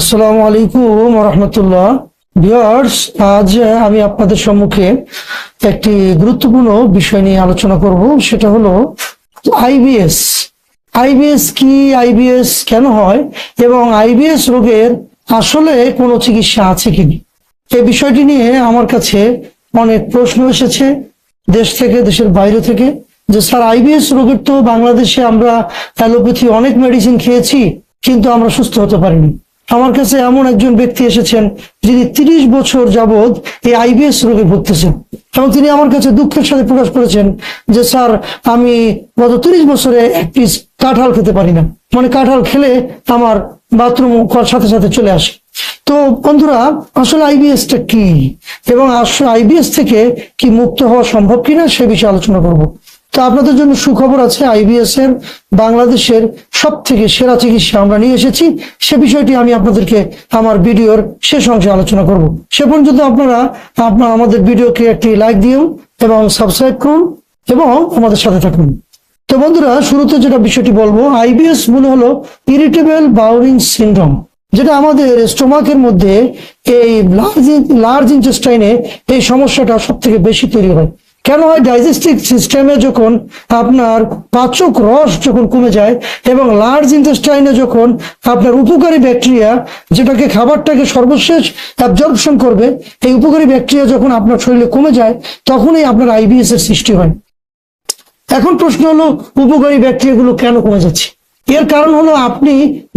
আসসালামু আলাইকুম রহমতুল্লাহ ভিউয়ার্স, আজ আমি আপনাদের সম্মুখে একটি গুরুত্বপূর্ণ বিষয় নিয়ে আলোচনা করব। সেটা হলো আইবিএস। আইবিএস কি? আইবিএস কেন হয়? এবং আইবিএস রোগের আসলে কোনো চিকিৎসা আছে কিনা এই বিষয়টি নিয়ে আমার কাছে অনেক প্রশ্ন এসেছে দেশ থেকে, দেশের বাইরে থেকে, যে স্যার, আইবিএস রোগের তো বাংলাদেশে আমরা অ্যালোপ্যাথি অনেক মেডিসিন খেয়েছি, কিন্তু আমরা সুস্থ হতে পারিনি। আমার কাছে এমন একজন ব্যক্তি এসেছেন যিনি তিরিশ বছর যাবৎ এই আইবিএস রোগে ভুগতেছেন এবং তিনি আমার কাছে দুঃখের সাথে প্রকাশ করেছেন যে, স্যার, আমি গত তিরিশ বছরে এক পিস কাঁঠাল খেতে পারি না। মানে কাঁঠাল খেলে আমার বাথরুম করার সাথে সাথে চলে আসে। তো বন্ধুরা, আসলে আইবিএসটা কি? এবং আসলে আইবিএস থেকে কি মুক্ত হওয়া সম্ভব কিনা সে বিষয়ে আলোচনা করব। তো আপনাদের জন্য সুখবর আছে আইবিএস এর, বাংলাদেশের সব থেকে সেরা চিকিৎসা আমরা নিয়ে এসেছি। সে বিষয়টি আমি আপনাদেরকে আমার ভিডিওর শেষ অংশে আলোচনা করব। সে পর্যন্ত আপনারা আপনার আমাদের ভিডিওকে একটি লাইক দিন এবং সাবস্ক্রাইব করুন এবং আমাদের সাথে থাকুন। তো বন্ধুরা, শুরুতে যেটা বিষয়টি বলব আইবিএস মনে হলো ইরিটেবল বাউরিং সিনড্রোম যেটা আমাদের স্টোমাকের মধ্যে এই লার্জ লার্জ ইন্টেস্টাইনে এই সমস্যাটা সব থেকে বেশি তৈরি হয়। কেন হয়? ডাইজেস্টিভ সিস্টেমে যখন আপনার পাচক রস যখন কমে যায় এবং লার্জ ইন্টেস্টাইনে যখন আপনার উপকারী ব্যাকটেরিয়া যেটাকে খাবারটাকে সর্বশেষ অ্যাবজর্পশন করবে, এই উপকারী ব্যাকটেরিয়া যখন আপনার শরীরে কমে যায়, তখনই আপনার আইবিএস এর সৃষ্টি হয়। এখন প্রশ্ন হলো, উপকারী ব্যাকটেরিয়াগুলো কেন কমে যাচ্ছে? এর কারণ হলো আপনি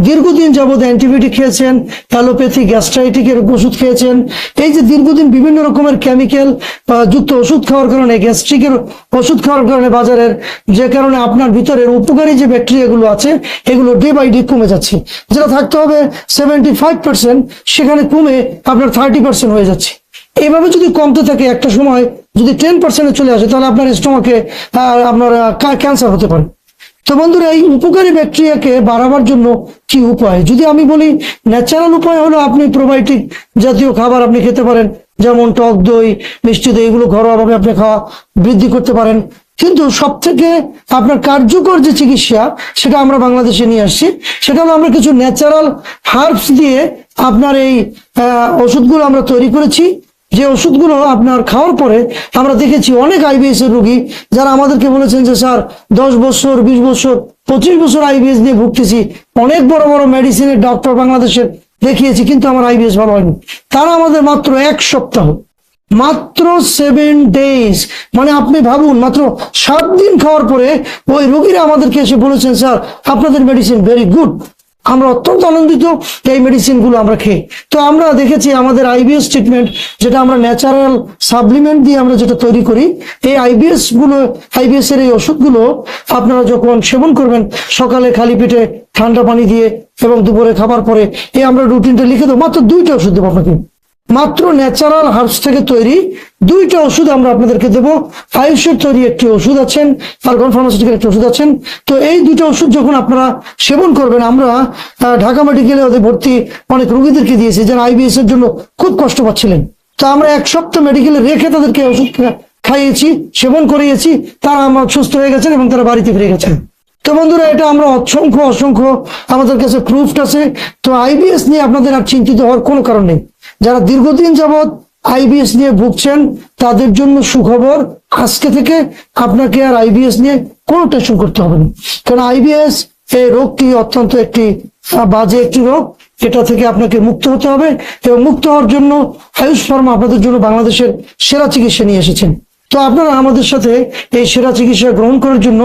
দীর্ঘদিন যাবৎ অ্যান্টিবায়োটিক খেয়েছেন অ্যালোপ্যাথি গ্যাস্ট্রাইটিকের ওষুধ খেয়েছেন। এই যে দীর্ঘদিন বিভিন্ন রকমের কেমিক্যাল যুক্ত ওষুধ খাওয়ার কারণে গ্যাস্ট্রিকের ওষুধ খাওয়ার কারণে, বাজারের যে কারণে আপনার ভিতরের উপকারী যে ব্যাকটেরিয়াগুলো আছে, এগুলো ডে বাই ডে কমে যাচ্ছে। যেটা থাকতে হবে সেভেন্টি ফাইভ পার্সেন্ট সেখানে কমে আপনার থার্টি পার্সেন্ট হয়ে যাচ্ছে। এইভাবে যদি কমতে থাকে একটা সময়, যদি টেন পার্সেন্টে চলে আসে, তাহলে আপনার স্টোমাকে আপনার ক্যান্সার হতে পারে। তো বন্ধুরা, এই উপকারী ব্যাকটেরিয়াকে বাড়াবার জন্য কি উপায়? যদি আমি বলি, ন্যাচারাল উপায় হলো আপনি প্রোবায়োটিক জাতীয় খাবার আপনি খেতে পারেন, যেমন টক দই, মিষ্টি দই, এগুলো ঘরোয়াভাবে আপনি খাওয়া বৃদ্ধি করতে পারেন। কিন্তু সব থেকে আপনার কার্যকর যে চিকিৎসা, সেটা আমরা বাংলাদেশে নিয়ে আসছি, সেটা হলো আমরা কিছু ন্যাচারাল হার্বস দিয়ে আপনার এই ওষুধগুলো আমরা তৈরি করেছি। যে ওষুধগুলো আপনার খাওয়ার পরে আমরা দেখেছি অনেক আইবিএস এর রোগী যারা আমাদেরকে বলেছেন যে, স্যার, দশ বছর, বিশ বছর, পঁচিশ বছর আইবিএস নিয়ে ভুগতেছি। অনেক বড় বড় মেডিসিনের ডক্টর বাংলাদেশের দেখিয়েছি, কিন্তু আমার আইবিএস ভালো হয়নি। তারা আমাদের মাত্র এক সপ্তাহ, মাত্র সেভেন ডেজ মানে আপনি ভাবুন, মাত্র সাত দিন খাওয়ার পরে ওই রোগীরা আমাদেরকে এসে বলেছেন, স্যার, আপনাদের মেডিসিন ভেরি গুড আমরা অত্যন্ত আনন্দিত এই মেডিসিনগুলো আমরা খেয়ে। তো আমরা দেখেছি আমাদের আইবিএস ট্রিটমেন্ট যেটা আমরা ন্যাচারাল সাপ্লিমেন্ট দিয়ে আমরা যেটা তৈরি করি, এই আইবিএসগুলো আইবিএস এর এই ওষুধগুলো আপনারা যখন সেবন করবেন, সকালে খালি পেটে ঠান্ডা পানি দিয়ে এবং দুপুরে খাবার পরে, এই আমরা রুটিনটা লিখে দেবো। মাত্র দুইটা ওষুধ দেবো আপনাকে। মাত্র ন্যাচারাল হার্বস থেকে তৈরি দুইটা ওষুধ আমরা আপনাদেরকে দেবো। আয়ুষের তৈরি একটি ওষুধ আছেন আর্গন ফার্মাসিউটিক্যাল একটি ওষুধ আছেন। তো এই দুইটা ওষুধ যখন আপনারা সেবন করবেন, আমরা ঢাকা মেডিকেলে ওদের ভর্তি অনেক রোগীদেরকে দিয়েছি যারা আইবিএস এর জন্য খুব কষ্ট পাচ্ছিলেন। তো আমরা এক সপ্তাহ মেডিকেলে রেখে তাদেরকে ওষুধ খাইয়েছি, সেবন করিয়েছি, তারা আমার সুস্থ হয়ে গেছেন এবং তারা বাড়িতে ফিরে গেছেন। তো বন্ধুরা, এটা আমরা অসংখ্য অসংখ্য আমাদের কাছে প্রুফড আছে। তো আইবিএস নিয়ে আপনাদের আর চিন্তিত হওয়ার কোনো কারণ নেই। যারা দীর্ঘদিন যাবৎ আইবিএস নিয়ে ভুগছেন, তাদের জন্য সুখবর, আজকে থেকে আপনাকে আর আইবিএস নিয়ে কোনো টেনশন করতে হবে না। কারণ আইবিএস এই রোগটি অত্যন্ত একটি বাজে একটি রোগ, এটা থেকে আপনাকে মুক্ত হতে হবে এবং মুক্ত হওয়ার জন্য আয়ুষ ফার্মা আপনাদের জন্য বাংলাদেশের সেরা চিকিৎসা নিয়ে এসেছেন। তো আপনারা আমাদের সাথে এই সেরা চিকিৎসা গ্রহণ করার জন্য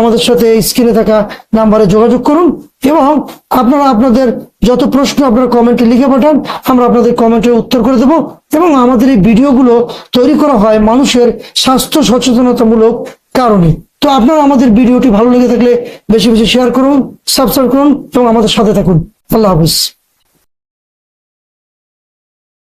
আমাদের সাথে স্ক্রিনে থাকা নাম্বারে যোগাযোগ করুন এবং আপনারা আপনাদের যত প্রশ্ন আপনারা কমেন্টে লিখে পাঠান, আমরা আপনাদের কমেন্টের উত্তর করে দেব এবং আমাদের এই ভিডিওগুলো তৈরি করা হয় মানুষের স্বাস্থ্য সচেতনতামূলক কারণে। তো আপনারা আমাদের ভিডিওটি ভালো লেগে থাকলে বেশি বেশি শেয়ার করুন সাবস্ক্রাইব করুন এবং আমাদের সাথে থাকুন। আল্লাহ হাফিজ।